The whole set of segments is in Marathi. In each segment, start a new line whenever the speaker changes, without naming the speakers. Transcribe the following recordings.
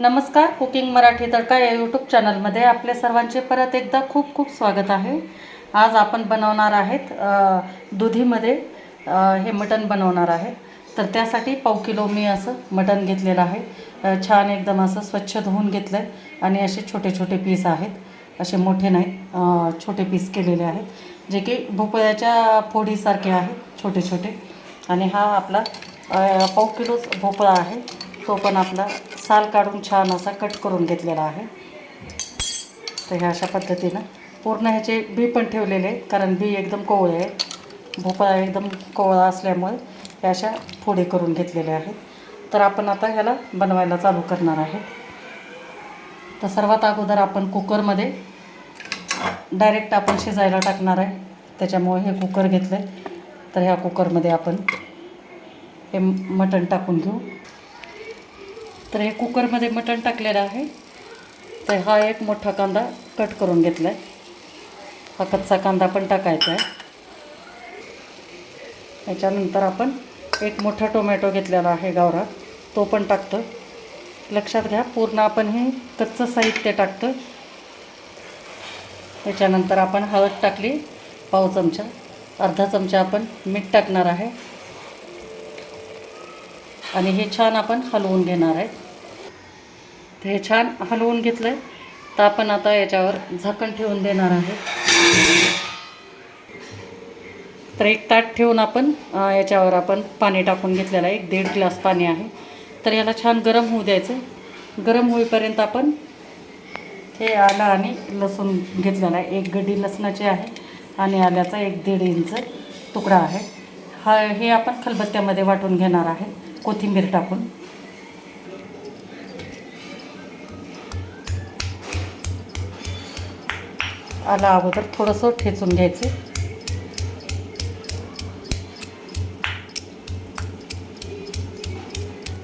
नमस्कार कुकिंग मराठी तडका या यूट्यूब चॅनलमध्ये आपले सर्वांचे परत एकदा खूप खूप स्वागत आहे. आज आपण बनवणार आहेत दुधीमध्ये हे मटण बनवणार आहे. तर त्यासाठी पाव किलो मी असं मटण घेतलेलं आहे. छान एकदम असं स्वच्छ धुवून घेतलं आहे आणि असे छोटे छोटे पीस आहेत. असे मोठे नाहीत छोटे पीस केलेले आहेत. जे की भोपळ्याच्या फोडीसारखे आहेत छोटे छोटे. आणि हा आपला पाव किलोच भोपळा आहे. तो पण आपला साल काढून छान असा कट करून घेतलेला आहे. तर ह्या अशा पद्धतीनं पूर्ण ह्याचे बी पण ठेवलेले आहे कारण बी एकदम कोवळे आहे भोपळा एकदम कोवळा असल्यामुळे ह्या अशा फोडे करून घेतलेल्या आहेत. तर आपण आता ह्याला बनवायला चालू करणार आहे. तर सर्वात अगोदर आपण कुकरमध्ये डायरेक्ट आपण शिजायला टाकणार आहे. त्याच्यामुळे हे कुकर घेतलं आहे तर ह्या कुकरमध्ये आपण हे मटण टाकून घेऊ. तर हे कुकरमध्ये मटण टाकलेलं आहे. तर हा एक मोठा कांदा कट करून घेतला आहे हा कच्चा कांदा पण टाकायचा आहे. त्याच्यानंतर आपण एक मोठा टोमॅटो घेतलेला आहे गावरा तो पण टाकतो लक्षात घ्या पूर्ण आपण हे कच्चं साहित्य टाकतो त्याच्यानंतर आपण हळद टाकली पाव चमचा अर्धा चमचा आपण मीठ टाकणार आहे. आणि हे छान आपण हलवून घेणार आहे. तर हे छान हलवून घेतलं आहे तर आपण आता याच्यावर झाकण ठेवून देणार आहे. तर एक ताट ठेवून आपण याच्यावर आपण पाणी टाकून घेतलेलं आहे. एक दीड ग्लास पाणी आहे. तर याला छान गरम होऊ द्यायचं. गरम होईपर्यंत आपण हे आलं आणि लसूण घेतलेला आहे. एक गड्डी लसणाची आहे आणि आल्याचा एक दीड इंच तुकडा आहे. हा हे आपण खलबत्त्यामध्ये वाटून घेणार आहे कोथिंबीर टाकून. आला अगोदर थोडंसं ठेचून घ्यायचं.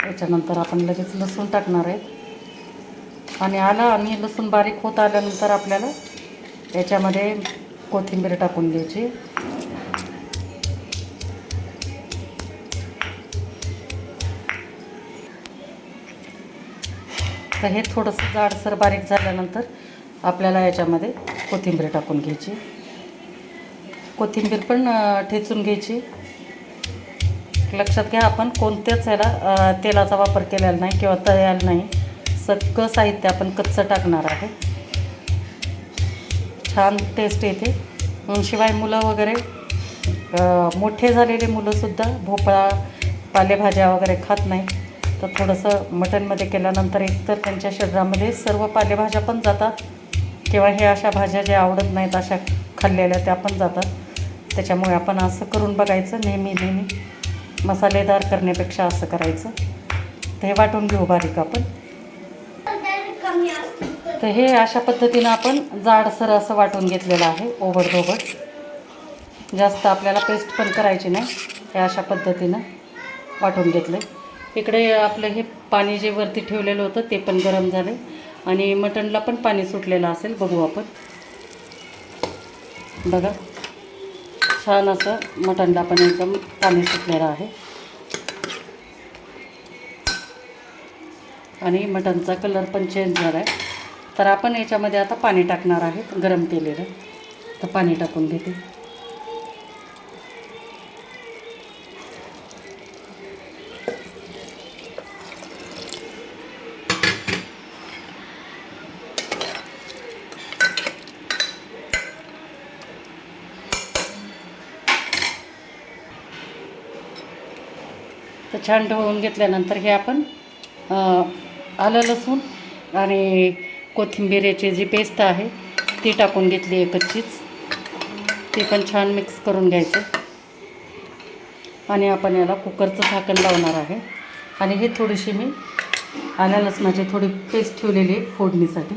त्याच्यानंतर आपण लगेच लसूण टाकणार आहे. आणि आलं आणि लसूण बारीक होत आल्यानंतर आपल्याला याच्यामध्ये कोथिंबीर टाकून द्यायची तर हे थोडंसं जाडसर बारीक झाल्यानंतर आपल्याला याच्यामध्ये कोथिंबीर टाकून घ्यायची. कोथिंबीर पण ठेचून घ्यायची. लक्षात घ्या आपण कोणत्याच ह्याला तेलाचा वापर केलेला नाही किंवा तळलेला नाही. सगळं साहित्य आपण कच्चं टाकणार आहे. छान टेस्ट येते. शिवाय मुलं वगैरे मोठे झालेले मुलंसुद्धा भोपळा पालेभाज्या वगैरे खात नाही तर थोडंसं मटणमध्ये केल्यानंतर एकतर त्यांच्या शरीरामध्ये सर्व पालेभाज्या पण जातात. किंवा हे अशा भाज्या ज्या आवडत नाहीत अशा खाल्लेल्या त्या पण जातात. त्याच्यामुळे आपण असं करून बघायचं नेहमी नेहमी मसालेदार करण्यापेक्षा असं करायचं. तर हे वाटून घेऊ बारीक आपण. तर हे अशा पद्धतीनं आपण जाडसर असं वाटून घेतलेलं आहे ओबड जास्त आपल्याला पेस्ट पण करायची नाही हे अशा पद्धतीनं वाटून घेतलं इकडे आपलं हे पाणी जे वरती ठेवलेलं होतं ते पण गरम झालं आणि मटणला पण पाणी सुटलेलं असेल बघू आपण. बघा छान असं मटणला पण एकदम पाणी सुटलेलं आहे. आणि मटणचा कलर पण चेंज झाला आहे तर आपण याच्यामध्ये आता पाणी टाकणार आहे गरम केलेलं. तर पाणी टाकून घेते तर छान ढवळून घेतल्यानंतर हे आपण आलं लसूण आणि कोथिंबीरेची जी पेस्ट आहे ती टाकून घेतली आहे कच्चीच ती पण छान मिक्स करून घ्यायचं. आणि आपण याला कुकरचं झाकण लावणार आहे. आणि ही थोडीशी मी आल्या लसणाची थोडी पेस्ट ठेवलेली आहे फोडणीसाठी.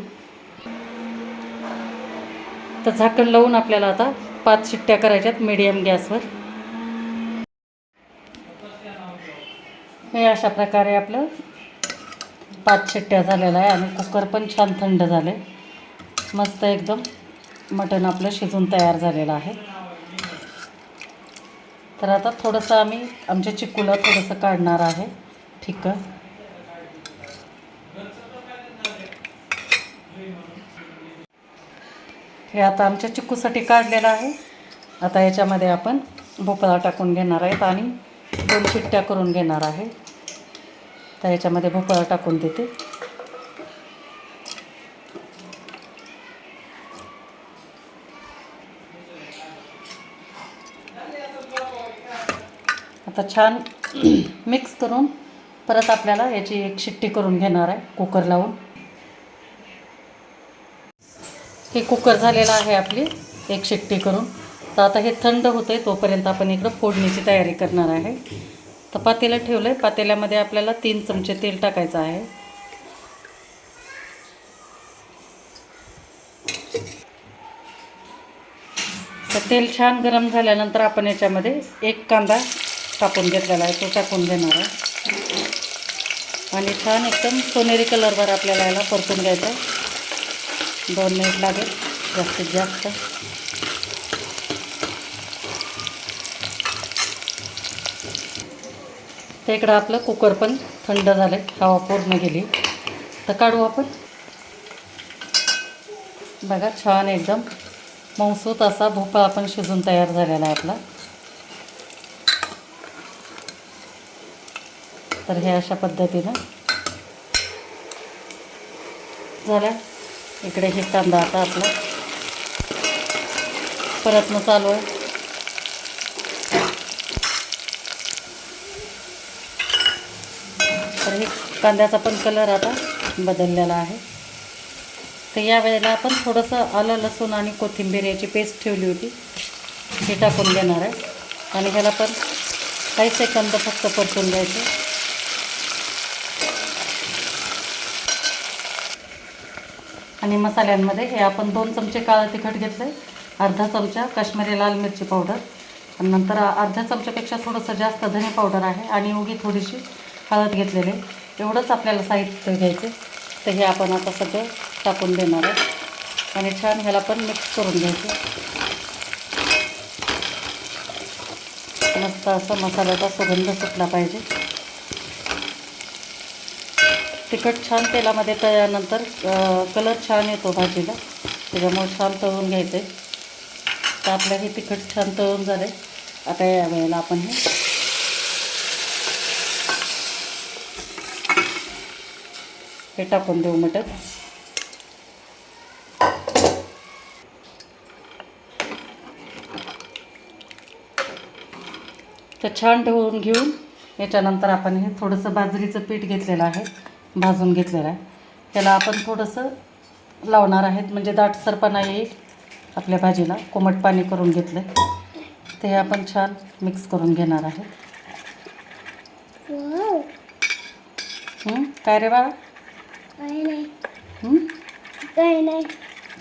तर झाकण लावून आपल्याला आता पाच शिट्ट्या करायच्यात मीडियम गॅसवर. हे अशा प्रकारे आपलं पाच शिट्ट्या झालेलं आहे आणि कुकर पण छान थंड झाले मस्त एकदम मटण आपलं शिजून तयार झालेलं आहे. तर आता थोडंसं आम्ही आमच्या चिकूला थोडंसं काढणार आहे ठीक. हे आता आमच्या चिकूसाठी काढलेलं आहे. आता याच्यामध्ये आपण भोपळा टाकून घेणार आहेत आणि दोन शिट्ट्या करून घेणार आहे. तर याच्यामध्ये भोपळा टाकून देते. आता छान मिक्स करून परत आपल्याला याची एक शिट्टी करून घेणार आहे कुकर लावून. हे कुकर झालेलं आहे आपली एक शिट्टी करून. तर आता हे थंड होते तोपर्यंत आपण इकडं फोडणीची तयारी करणार आहे. तर पातेलं ठेवलं आहे पातेल्यामध्ये आपल्याला तीन चमचे तेल टाकायचं आहे. तर तेल छान गरम झाल्यानंतर आपण याच्यामध्ये एक कांदा टाकून घेतलेला आहे तो टाकून देणार आहे. आणि छान एकदम सोनेरी कलरवर आपल्याला याला परतून घ्यायचं दोन मिनिट लागेल जास्तीत जास्त. तर इकडं आपलं कुकर पण थंड झालं हवा पूर्ण गेली. तर काढू आपण. बघा छान एकदम. मऊसूत असा भोपळा पण शिजून तयार झालेला आहे आपला. तर हे अशा पद्धतीनं. झाल्या इकडे हे कांदा आता आपला. परतनं चालू आहे. तर हे कांद्याचा पण कलर आता बदललेला आहे. तर या वेळेला आपण थोडंसं आलं लसूण आणि कोथिंबीर याची पेस्ट ठेवली होती. हे टाकून देणार आहे. आणि ह्याला पण काही सेकंद फक्त परतून द्यायचं आणि मसाल्यांमध्ये हे आपण दोन चमचे काळं तिखट घेतलं आहे अर्धा चमचा काश्मीरी लाल मिरची पावडर आणि नंतर अर्ध्या चमच्यापेक्षा थोडंसं जास्त धने पावडर आहे आणि उगी थोडीशी हळद घेतलेले. एवढंच आपल्याला साहित्य घ्यायचं. तर हे आपण आता सगळं टाकून देणार आहे. आणि छान ह्याला पण मिक्स करून घ्यायचं. मस्त असं मसाल्याचा सुगंध सुटला पाहिजे. तिखट छान तेलामध्ये तळल्यानंतर कलर छान येतो भाजीला. त्याच्यामुळे छान तळून घ्यायचं. आहे तर आपलं हे तिखट छान तळून झालं. आहे आता या वेळेला आपण हे हे टाकून देऊ मटण. तर छान ढवळून घेऊन याच्यानंतर आपण हे थोडंसं बाजरीचं पीठ घेतलेलं आहे भाजून घेतलेलं आहे. त्याला आपण थोडंसं लावणार आहेत म्हणजे दाटसरपणा येईल आपल्या भाजीला. कोमट पाणी करून घेतलं ते आपण छान मिक्स करून घेणार आहे.
वाव
हं? काय रे बाळा?
काही नाही.
हं?
काही नाही.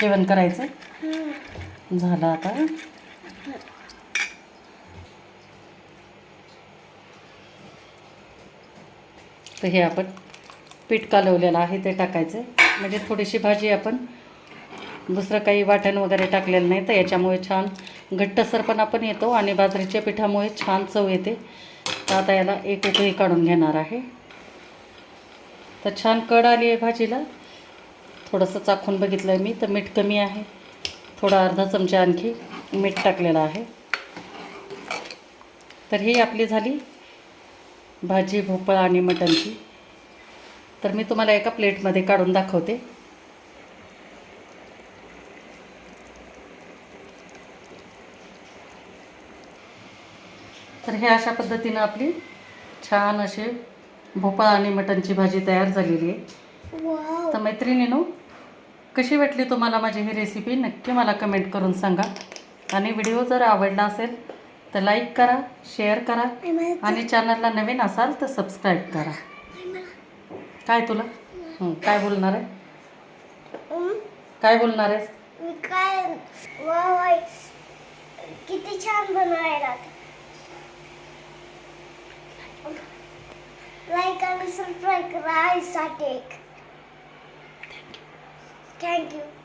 जेवण करायचं?
हां
झालं आता. तर हे आपण पीठ कालवलेलं आहे ते टाकायचं. म्हणजे थोडीशी भाजी आपण दुसरं काही वाटण वगैरे टाकलेलं नाही तर याच्यामुळे छान घट्टसरपणा पण येतो आणि बाजरीच्या पिठामुळे छान चव येते. तर आता याला एक उकळी काढून घेणार आहे. तर छान कड आली आहे भाजीला. थोडंसं चाखून बघितलं आहे मी तर मीठ कमी आहे. थोडा अर्धा चमचा आणखी मीठ टाकलेलं आहे. तर ही आपली झाली भाजी भोपळा आणि मटणची तर मी तुम्हाला एका प्लेटमध्ये काढून दाखवते. तर हे अशा पद्धतीनं आपली छान असे भोपळा आणि मटणची भाजी तयार झालेली आहे. तर मैत्रिणीनो कशी वाटली तुम्हाला माझी ही रेसिपी नक्की मला कमेंट करून सांगा. आणि व्हिडिओ जर आवडला असेल तर लाईक करा शेअर करा आणि चॅनलला नवीन असाल तर सबस्क्राईब करा. काय तुला? काय बोलणार आहे? काय बोलणार आहेस?
मी काय wow like and subscribe. Rice I take. Thank you. Thank you.